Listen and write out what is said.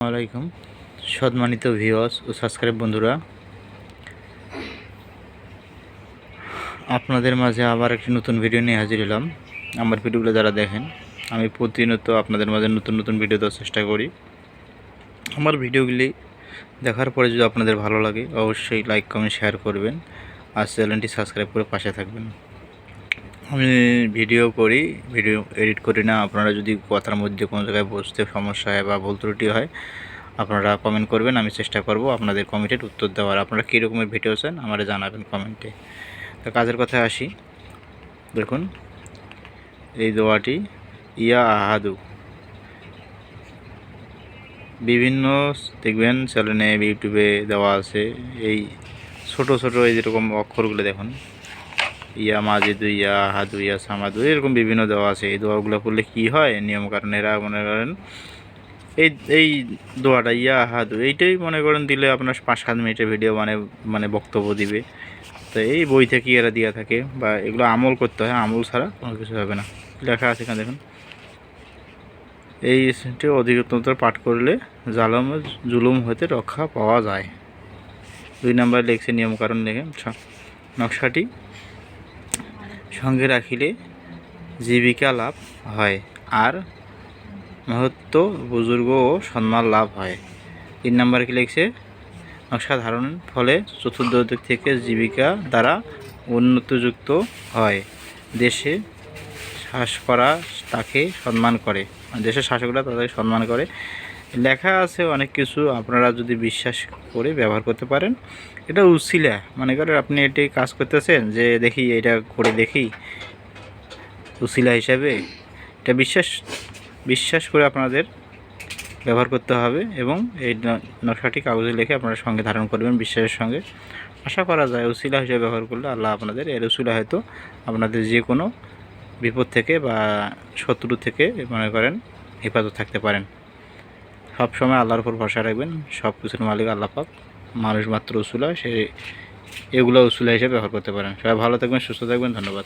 আলাইকুম। সম্মানিত ভিওস ও সাবস্ক্রাইব বন্ধুরা, আপনাদের মাঝে আবার একটি নতুন ভিডিও নিয়ে হাজির হলাম। আমার ভিডিওগুলো যারা দেখেন, আমি প্রতিনিয়ত আপনাদের মাঝে নতুন নতুন ভিডিও দেওয়ার চেষ্টা করি। আমার ভিডিওগুলি দেখার পরে যদি আপনাদের ভালো লাগে, অবশ্যই লাইক কমেন্ট শেয়ার করবেন। আর চ্যানেলটি সাবস্ক্রাইব করে পাশে থাকবেন। আমি ভিডিও করি, ভিডিও এডিট করি না। আপনারা যদি কথার মধ্যে কোনো জায়গায় বসতে সমস্যা হয় বা ভুল ত্রুটি হয়, আপনারা কমেন্ট করবেন, আমি চেষ্টা করব আপনাদের কমেন্টের উত্তর দেওয়ার। আপনারা কী রকমের ভিডিও চান, আমারে জানাবেন কমেন্টে তো কাজের কথায় আসি। দেখুন, এই দোয়াটি, ইয়া আহাদু। বিভিন্ন দেখবেন চ্যানেলে ইউটিউবে দেওয়া আছে। এই ছোট ছোট এই যেরকম অক্ষরগুলো দেখুন। ইয়া মাজিদু, ইয়া হাদু ইয়া সামাদু, এরকম বিভিন্ন দেওয়া আছে। এই দোয়াগুলো করলে কি হয়? নিয়ম কারণ এরা মনে করেন, এই এই দোয়াটা ইয়া হাদু এইটাই মনে করেন দিলে আপনার পাঁচ সাত মিনিটের ভিডিও মানে মানে বক্তব্য দিবে। তো এই বই থেকে এরা দিয়ে থাকে বা এগুলো আমল করতে হয়, আমল ছাড়া কোনো কিছু হবে না। লেখা আছে এখানে দেখুন। এই অধিকতর পাঠ করলে জালম, জুলুম হতে রক্ষা পাওয়া যায়। দুই নাম্বার লেখছে নিয়মকানুন লেখে নকশাটি সঙ্গে রাখিলে জীবিকা লাভ হয় আর মহত্ব, বুজুর্গ ও সম্মান লাভ হয়। তিন নম্বর কি লিখছে? নকশা ধারণের ফলে চতুর্থ দিক থেকে জীবিকা দ্বারা উন্নতযুক্ত হয়। দেশে শ্বাস করা তাকে সম্মান করে। দেশের শাসকরা তাদেরকে সম্মান করে। লেখা আছে অনেক কিছু, আপনারা যদি বিশ্বাস করে ব্যবহার করতে পারেন। এটা উচিলা মনে করেন আপনি এটি কাজ করতেছেন যে দেখি এটা করে দেখি। উচিলা হিসাবে এটা বিশ্বাস বিশ্বাস করে আপনাদের ব্যবহার করতে হবে এবং এই নকশাটি কাগজে লিখে আপনারা সঙ্গে ধারণ করবেন বিশ্বাসের সঙ্গে। আশা করা যায় উচিলা হিসেবে ব্যবহার করলে আল্লাহ আপনাদের এর উচিলা হয়তো আপনাদের যে কোনো বিপদ থেকে বা শত্রু থেকে, মনে করেন, হেফাজত থাকতে পারেন। সব সময় আল্লাহর উপর ভরসা রাখবেন সব কিছুর মালিক আল্লাহ পাক। মানুষ মাত্র উসুলা সে এগুলো উসুলা হিসেবে ব্যবহার করতে পারেন। সবাই ভালো থাকবেন, সুস্থ থাকবেন, ধন্যবাদ।